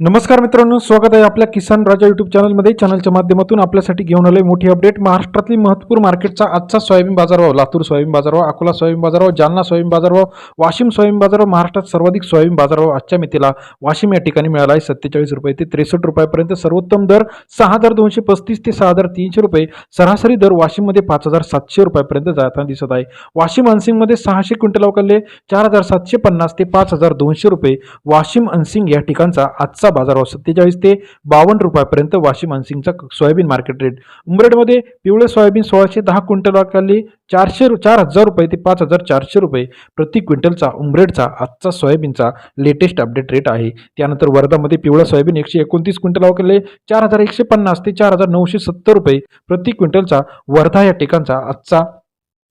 नमस्कार मित्रांनो स्वागत आहे आपल्या किसान राजा युट्यूब चॅनलमध्ये चॅनलच्या माध्यमातून आपल्यासाठी घेऊन आले मोठी अपडेट महाराष्ट्रातली महत्त्वपूर्ण मार्केटचा आजचा सोयाबीन बाजारभाव. लातूर सोयाबीन बाजारभाव अकोला सोयाबीन बाजारभाव जालना सोयाबीन बाजारभाव वाशिम सोयाबीन बाजारभाव महाराष्ट्रात सर्वाधिक सोयाबीन बाजारभाव आजच्या मितीला वाशिम या ठिकाणी मिळाला आहे सत्तेचाळीस रुपये ते त्रेसष्ट रुपयापर्यंत सर्वोत्तम दर सहा हजार दोनशे पस्तीस ते सहा हजार तीनशे रुपये. सरासरी दर वाशिममध्ये पाच हजार सातशे रुपयापर्यंत जाताना दिसत आहे. वाशिम अनसिंगमध्ये सहाशे क्विंटल अवकालले चार हजार सातशे पन्नास ते पाच हजार दोनशे रुपये. वाशिम अनसिंग या ठिकाणचा आजचा बाजारभाव सत्तेचाळीस ते बावन्न रुपयापर्यंत वाशिम अनसिंगचा सोयाबीन मार्केट रेट उमरेडमध्ये पिवळे सोयाबीन सोळाशे दहा क्विंटल अवकालले चारशे चार हजार रुपये ते पाच हजार चारशे रुपये प्रति क्विंटलचा उमरेडचा आजचा सोयाबीनचा लेटेस्ट अपडेट रेट आहे. त्यानंतर वर्धामध्ये पिवळा सोयाबीन एकशे एकोणतीस क्विंटल वाकले चार हजार एकशे पन्नास ते चार हजार नऊशे सत्तर रुपये प्रति क्विंटलचा वर्धा या ठिकाणचा आजचा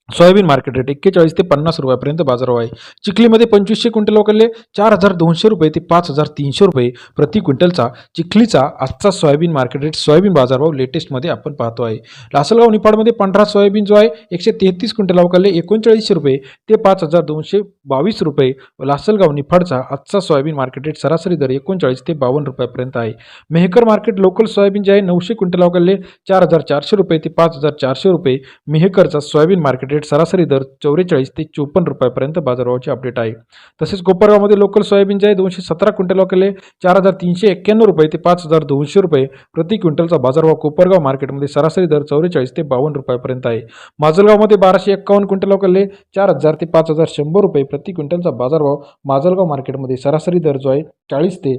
सोयाबीन मार्केट रेट एक्केचाळीस ते पन्नास रुपयापर्यंत बाजारभाव आहे. चिखलीमध्ये पंचवीसशे क्विंटल वगैरे चार हजार दोनशे रुपये ते पाच हजार तीनशे रुपये प्रति क्विंटलचा चिखलीचा आजचा सोयाबीन मार्केट रेट सोयाबीन बाजारभाव लेटेस्टमध्ये आपण पाहतो आहे. लासलगाव निपाडमध्ये पंधरा सोयाबीन जो आहे एकशे तेहतीस क्विंटल अवकाले एकोणचाळीसशे रुपये ते पाच हजार दोनशे बावीस रुपये. लासलगाव निफाडचा आजचा सोयाबीन मार्केट रेट सरासरी दर एकोणचाळीस ते बावन्न रुपयापर्यंत आहे. मेहकर मार्केट लोकल सोयाबीन जे आहे नऊशे क्विंटल अवकाले चार हजार चारशे रुपये ते पाच हजार चारशे रुपये. मेहकरचा सोयाबीन मार्केट रेट सरासरी दर चौवेचाळीस ते चोपन्न रुपयापर्यंत बाजारभावाचे अपडेट आहे. तसेच कोपरगावमध्ये लोकल सोयाबीनचे आहे दोनशे सतरा क्विंटल वगैरे चार हजार तीनशे एक्क्याण्णव रुपये ते पाच हजार दोनशे रुपये प्रति क्विंटलचा बाजारभाव कोपरगाव मार्केटमध्ये सरासरी दर चौवेचाळीस ते बावन्न रुपयापर्यंत आहे. माजलगावमध्ये बाराशे एक्कावन्न क्विंटल वगैरे चार हजार ते पाच हजार शंभर रुपये प्रति क्विंटलचा बाजारभाव माजलगाव मार्केटमध्ये सरासरी दर जो आहे चाळीस ते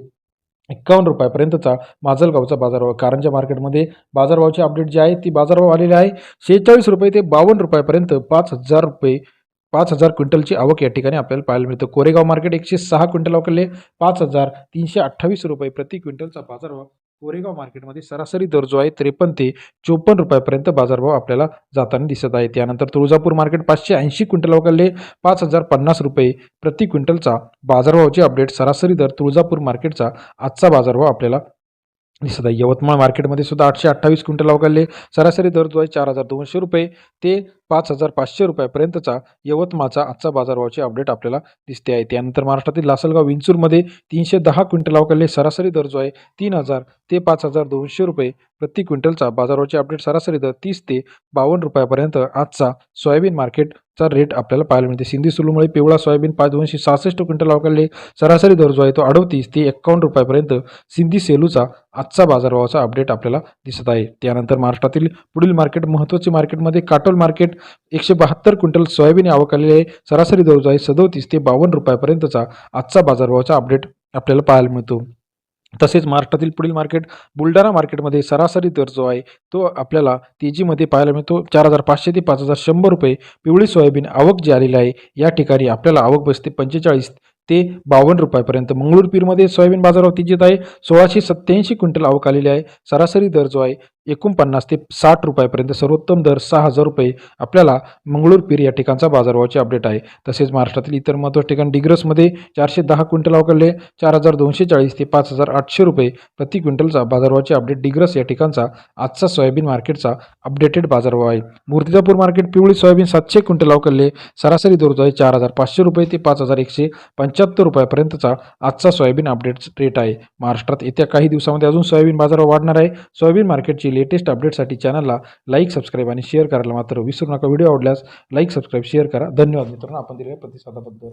एक्कावन्न रुपयापर्यंतचा माजलगावचा बाजारभाव. कारंजा मार्केटमध्ये बाजारभावची अपडेट जी आहे ती बाजारभाव आलेली आहे. शेहेचाळीस रुपये ते बावन्न रुपयापर्यंत पाच हजार रुपये पाच हजार क्विंटलची आवक या ठिकाणी आपल्याला पाहायला मिळतं. कोरेगाव मार्केट एकशे सहा क्विंटल अवकले पाच हजार तीनशे अठ्ठावीस रुपये प्रति क्विंटलचा बाजारभाव कोरेगाव मार्केटमध्ये सरासरी दर जो आहे त्रेपन्न ते चोपन्न रुपयापर्यंत बाजारभाव आपल्याला जाताना दिसत आहे त्यानंतर तुळजापूर मार्केट पाचशे ऐंशी क्विंटल वगळले पाच हजार पन्नास रुपये प्रति क्विंटलचा बाजारभावाची अपडेट. सरासरी दर तुळजापूर मार्केटचा आजचा बाजारभाव आपल्याला दिसत आहे. यवतमाळ मार्केटमध्ये सुद्धा आठशे अठ्ठावीस क्विंटल अवकालले सरासरी दर जो आहे चार हजार दोनशे रुपये. ते पाच हजार पाचशे रुपयापर्यंतचा यवतमाळचा आजचा बाजारभावाची अपडेट आपल्याला दिसते आहे. त्यानंतर महाराष्ट्रातील लासलगाव विंचूरमध्ये तीनशे दहा क्विंटल अवकालले सरासरी दर जो आहे तीन हजार ते पाच हजार दोनशे रुपये प्रति क्विंटलचा बाजारभावाची अपडेट सरासरी दर तीस ते बावन्न रुपयापर्यंत आजचा सोयाबीन मार्केटचा रेट आपल्याला पाहायला मिळते. सिंधी सुलूमुळे पिवळा सोयाबीन पाच दोनशे सहासष्ट क्विंटल अवकालले सरासरी दर जो आहे तो अडतीस ते एक्कावन्न रुपयापर्यंत सिंधी सेलूचा आजचा बाजारभावाचा अपडेट आपल्याला दिसत आहे. त्यानंतर महाराष्ट्रातील पुढील मार्केट महत्त्वाचे मार्केटमध्ये काटोल मार्केट एकशे बहात्तर क्विंटल सोयाबीन आवक आलेली आहे सरासरी दर जो आहे सदोतीस ते बावन्न रुपयापर्यंतचा आजचा बाजारभावाचा अपडेट आपल्याला पाहायला मिळतो. तसेच महाराष्ट्रातील पुढील मार्केट बुलढाणा मार्केटमध्ये सरासरी दर जो आहे तो आपल्याला तेजीमध्ये पाहायला मिळतो. चार हजार पाचशे ते पाच हजार शंभर रुपये पिवळी सोयाबीन आवक जी आलेली आहे या ठिकाणी आपल्याला आवक बसते पंचेचाळीस ते बावन्न रुपयापर्यंत. मंगळूर पीरमध्ये सोयाबीन बाजारावर तेजीत आहे. सोळाशे सत्त्याऐंशी क्विंटल आवक आलेली आहे. सरासरी दर जो आहे एकोणपन्नास ते साठ रुपयापर्यंत सर्वोत्तम दर सहा हजार रुपये आपल्याला मंगळूर पीर या ठिकाणचा बाजारभावाचे अपडेट आहे. तसेच महाराष्ट्रातील इतर महत्त्वाचे ठिकाण डिग्रसमध्ये चारशे दहा क्विंटल अवकडले चार हजार दोनशे चाळीस ते पाच हजार आठशे रुपये प्रति क्विंटलचा बाजारभावाचे अपडेट डिग्रस या ठिकाणचा आजचा सोयाबीन मार्केटचा अपडेटेड बाजारभाव आहे. मूर्तिजापूर मार्केट पिवळी सोयाबीन सातशे क्विंटल अवकडले सरासरी दर जो आहे चार हजार पाचशे रुपये ते पाच हजार एकशे पंच्याहत्तर रुपयापर्यंतचा आजचा सोयाबीन अपडेट रेट आहे. महाराष्ट्रात येत्या काही दिवसामध्ये अजून सोयाबीन बाजारभाव वाढणार आहे. सोयाबीन मार्केटची लेटेस्ट अपडेटसाठी चॅनलला लाईक सबस्क्राईब आणि शेअर करायला मात्र विसरू नका. व्हिडिओ आवडल्यास लाईक सबस्क्राईब शेअर करा. धन्यवाद मित्रांनो. आपण दिलेल्या प्रतिसादाबद्दल.